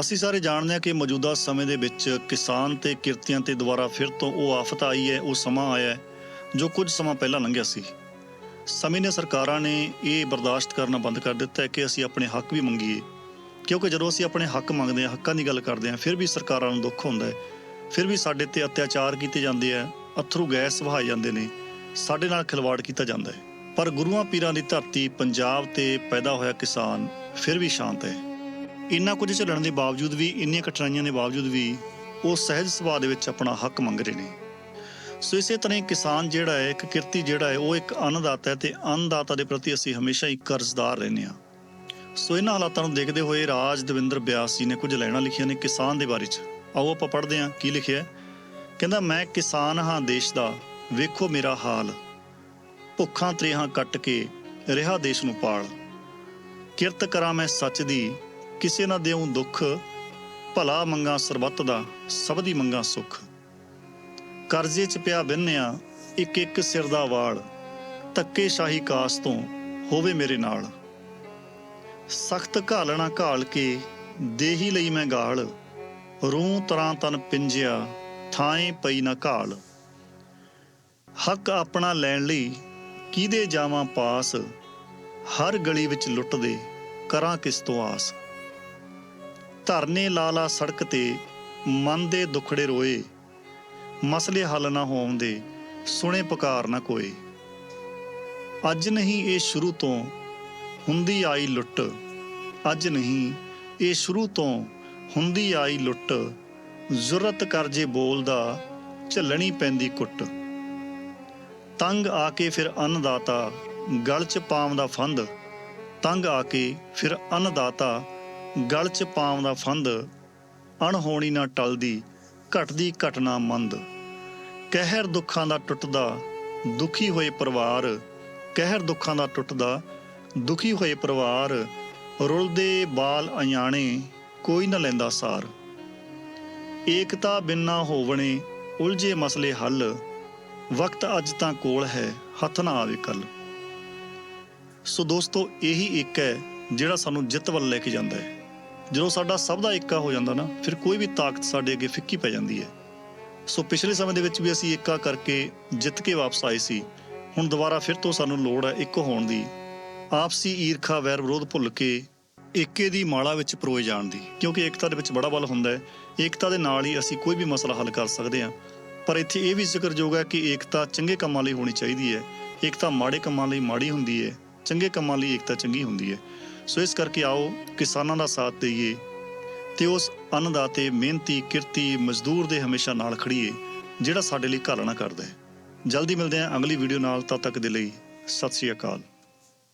ਅਸੀਂ ਸਾਰੇ ਜਾਣਦੇ ਹਾਂ ਕਿ ਮੌਜੂਦਾ ਸਮੇਂ ਦੇ ਵਿੱਚ ਕਿਸਾਨ ਤੇ ਕਿਰਤੀਆਂ ਤੇ ਦੁਬਾਰਾ ਫਿਰ ਤੋਂ ਉਹ ਆਫਤ ਆਈ ਹੈ, ਉਹ ਸਮਾਂ ਆਇਆ ਹੈ, ਜੋ ਕੁਝ ਸਮਾਂ ਪਹਿਲਾਂ ਲੰਘਿਆ ਸੀ। ਸਮੇਂ ਨੇ ਸਰਕਾਰਾਂ ਨੇ ਇਹ ਬਰਦਾਸ਼ਤ ਕਰਨਾ ਬੰਦ ਕਰ ਦਿੱਤਾ ਹੈ ਕਿ ਅਸੀਂ ਆਪਣੇ ਹੱਕ ਵੀ ਮੰਗੀਏ। ਕਿਉਂਕਿ ਜਦੋਂ ਅਸੀਂ ਆਪਣੇ ਹੱਕ ਮੰਗਦੇ ਹਾਂ, ਹੱਕਾਂ ਦੀ ਗੱਲ ਕਰਦੇ ਹਾਂ, ਫਿਰ ਵੀ ਸਰਕਾਰਾਂ ਨੂੰ ਦੁੱਖ ਹੁੰਦਾ ਹੈ। ਫਿਰ ਵੀ ਸਾਡੇ ਤੇ ਅਤਿਆਚਾਰ ਕੀਤੇ ਜਾਂਦੇ ਆ, ਅਥਰੂ ਗੈਸ ਵਹਾਏ ਜਾਂਦੇ ਨੇ, ਸਾਡੇ ਨਾਲ ਖਿਲਵਾੜ ਕੀਤਾ ਜਾਂਦਾ ਹੈ। ਪਰ ਗੁਰੂਆਂ ਪੀਰਾਂ ਦੀ ਧਰਤੀ ਪੰਜਾਬ ਤੇ ਪੈਦਾ ਹੋਇਆ ਕਿਸਾਨ ਫਿਰ ਵੀ ਸ਼ਾਂਤ ਹੈ। ਇੰਨਾ ਕੁਝ ਝੱਲਣ ਦੇ ਬਾਵਜੂਦ ਵੀ, ਇੰਨੀਆਂ ਕਠਿਨਾਈਆਂ ਦੇ ਬਾਵਜੂਦ ਵੀ ਉਹ ਸਹਿਜ ਸੁਭਾਅ ਦੇ ਵਿੱਚ ਆਪਣਾ ਹੱਕ ਮੰਗ ਰਹੇ ਨੇ। ਸੋ ਇਸੇ ਤਰ੍ਹਾਂ ਹੀ ਕਿਸਾਨ ਜਿਹੜਾ ਹੈ, ਇੱਕ ਕਿਰਤੀ ਜਿਹੜਾ ਹੈ, ਉਹ ਇੱਕ ਅੰਨਦਾਤਾ ਹੈ ਤੇ ਅੰਨਦਾਤਾ ਦੇ ਪ੍ਰਤੀ ਅਸੀਂ ਹਮੇਸ਼ਾ ਹੀ ਕਰਜ਼ਦਾਰ ਰਹਿੰਦੇ ਹਾਂ। ਸੋ ਇਹਨਾਂ ਹਾਲਾਤਾਂ ਨੂੰ ਦੇਖਦੇ ਹੋਏ ਰਾਜ ਦਵਿੰਦਰ ਬਿਆਸ ਜੀ ਨੇ ਕੁਝ ਲੈਣਾ ਲਿਖੀਆਂ ਨੇ ਕਿਸਾਨ ਦੇ ਬਾਰੇ 'ਚ। ਆਓ ਆਪਾਂ ਪੜ੍ਹਦੇ ਹਾਂ ਕੀ ਲਿਖਿਆ ਕਹਿੰਦਾ, ਮੈਂ ਕਿਸਾਨ ਹਾਂ ਦੇਸ਼ ਦਾ, ਵੇਖੋ ਮੇਰਾ ਹਾਲ। ਭੁੱਖਾਂ ਤ੍ਰੇਹਾਂ ਕੱਟ ਕੇ ਰਿਹਾ ਦੇਸ਼ ਨੂੰ ਪਾਲ। ਕਿਰਤ ਕਰਾਂ ਮੈਂ ਸੱਚ ਦੀ ਕਿਸੇ ਨਾ ਦੇਉ ਦੁੱਖ, ਭਲਾ ਮੰਗਾ ਸਰਬੱਤ ਦਾ, ਸਭ ਦੀ ਮੰਗਾ ਸੁਖ। ਕਰਜ਼ੇ 'ਚ ਪਿਆ ਬਿੰਨਿਆ ਇੱਕ ਇੱਕ ਸਿਰ ਦਾ ਵਾਲ ਧੱਕੇ ਸ਼ਾਹੀ ਕਾਸ ਤੋਂ ਹੋਵੇ ਮੇਰੇ ਨਾਲ। ਸਖਤ ਘਾਲਣਾ ਘਾਲ ਕੇ ਦੇਹੀ ਲਈ ਮੈਂ ਗਾਲ, ਰੂਹ ਤਰਾਂ ਤਨ ਪਿੰਜਿਆ ਥਾਂ ਪਈ ਨਾ ਘਾਲ। ਹੱਕ ਆਪਣਾ ਲੈਣ ਲਈ ਕਿਹਦੇ ਜਾਵਾਂ ਪਾਸ, ਹਰ ਗਲੀ ਵਿੱਚ ਲੁੱਟਦੇ ਕਰਾਂ ਕਿਸ ਤੋਂ ਆਸ। ਧਰਨੇ ਲਾਲਾ ਸੜਕ ਤੇ, ਮਨ ਦੇ ਦੁਖੜੇ ਰੋਏ। ਮਸਲੇ ਹੱਲ ਨਾ ਹੋਣ ਦੇ, ਸੁਣੇ ਪੁਕਾਰ ਨਾ ਕੋਏ। ਅੱਜ ਨਹੀਂ ਇਹ ਸ਼ੁਰੂ ਤੋਂ ਹੁੰਦੀ ਆਈ ਲੁੱਟ। ਅੱਜ ਨਹੀਂ ਇਹ ਸ਼ੁਰੂ ਤੋਂ ਹੁੰਦੀ ਆਈ ਲੁੱਟ। ਜ਼ੁਰਤ ਕਰ ਜੇ ਬੋਲਦਾ ਝੱਲਣੀ ਪੈਂਦੀ ਕੁੱਟ। ਤੰਗ ਆ ਕੇ ਫਿਰ ਅੰਨਦਾਤਾ, ਗਲ ਚ ਪਾਉਂਦਾ ਫੰਦ। ਤੰਗ ਆ ਕੇ ਫਿਰ ਅੰਨਦਾਤਾ ਗਲ ਚ ਪਾਉਂਦਾ ਫੰਦ, ਅਣਹੋਣੀ ਨਾ ਟਲਦੀ, ਘਟਦੀ ਘਟਨਾ ਮੰਦ। ਕਹਿਰ ਦੁੱਖਾਂ ਦਾ ਟੁੱਟਦਾ, ਦੁਖੀ ਹੋਏ ਪਰਿਵਾਰ। ਕਹਿਰ ਦੁੱਖਾਂ ਦਾ ਟੁੱਟਦਾ, ਦੁਖੀ ਹੋਏ ਪਰਿਵਾਰ। ਰੁਲਦੇ ਬਾਲ ਅਣਜਾਣੇ, ਕੋਈ ਨਾ ਲੈਂਦਾ ਸਾਰ। ਏਕਤਾ ਬਿਨਾ ਹੋਵਣੇ, ਉਲਝੇ ਮਸਲੇ ਹੱਲ। ਵਕਤ ਅੱਜ ਤਾਂ ਕੋਲ ਹੈ, ਹੱਥ ਨਾ ਆਵੇ ਕੱਲ। ਸੋ ਦੋਸਤੋ, ਇਹੀ ਇੱਕ ਹੈ, ਜਿਹੜਾ ਸਾਨੂੰ ਜਿੱਤ ਵੱਲ ਲੈ ਕੇ ਜਾਂਦਾ ਹੈ। ਜਦੋਂ ਸਾਡਾ ਸਭ ਦਾ ਏਕਾ ਹੋ ਜਾਂਦਾ ਨਾ, ਫਿਰ ਕੋਈ ਵੀ ਤਾਕਤ ਸਾਡੇ ਅੱਗੇ ਫਿੱਕੀ ਪੈ ਜਾਂਦੀ ਹੈ। ਸੋ ਪਿਛਲੇ ਸਮੇਂ ਦੇ ਵਿੱਚ ਵੀ ਅਸੀਂ ਏਕਾ ਕਰਕੇ ਜਿੱਤ ਕੇ ਵਾਪਸ ਆਏ ਸੀ। ਹੁਣ ਦੁਬਾਰਾ ਫਿਰ ਤੋਂ ਸਾਨੂੰ ਲੋੜ ਹੈ ਇੱਕ ਹੋਣ ਦੀ। ਆਪਸੀ ਈਰਖਾ, ਵੈਰ ਵਿਰੋਧ ਭੁੱਲ ਕੇ ਏਕੇ ਦੀ ਮਾਲਾ ਵਿੱਚ ਪਰੋਏ ਜਾਣ ਦੀ। ਕਿਉਂਕਿ ਏਕਤਾ ਦੇ ਵਿੱਚ ਬੜਾ ਬਲ ਹੁੰਦਾ ਹੈ। ਏਕਤਾ ਦੇ ਨਾਲ ਹੀ ਅਸੀਂ ਕੋਈ ਵੀ ਮਸਲਾ ਹੱਲ ਕਰ ਸਕਦੇ ਹਾਂ। ਪਰ ਇੱਥੇ ਇਹ ਵੀ ਜ਼ਿਕਰਯੋਗ ਹੈ ਕਿ ਏਕਤਾ ਚੰਗੇ ਕੰਮਾਂ ਲਈ ਹੋਣੀ ਚਾਹੀਦੀ ਹੈ। ਏਕਤਾ ਮਾੜੇ ਕੰਮਾਂ ਲਈ ਮਾੜੀ ਹੁੰਦੀ ਹੈ। ਚੰਗੇ ਕੰਮਾਂ ਲਈ ਏਕਤਾ ਚੰਗੀ ਹੁੰਦੀ ਹੈ। ਸੋ ਇਸ ਕਰਕੇ ਆਓ ਕਿਸਾਨਾਂ ਦਾ ਸਾਥ ਦਈਏ ਤੇ ਉਸ ਅੰਨਦਾਤੇ, ਮਿਹਨਤੀ, ਕਿਰਤੀ, ਮਜ਼ਦੂਰ ਦੇ ਹਮੇਸ਼ਾ ਨਾਲ ਖੜੀਏ ਜਿਹੜਾ ਸਾਡੇ ਲਈ ਘਾਲਣਾ ਕਰਦਾ ਹੈ। ਜਲਦੀ ਮਿਲਦੇ ਹਾਂ ਅਗਲੀ ਵੀਡੀਓ ਨਾਲ, ਤਦ ਤੱਕ ਦੇ ਲਈ ਸਤਿ ਸ੍ਰੀ ਅਕਾਲ।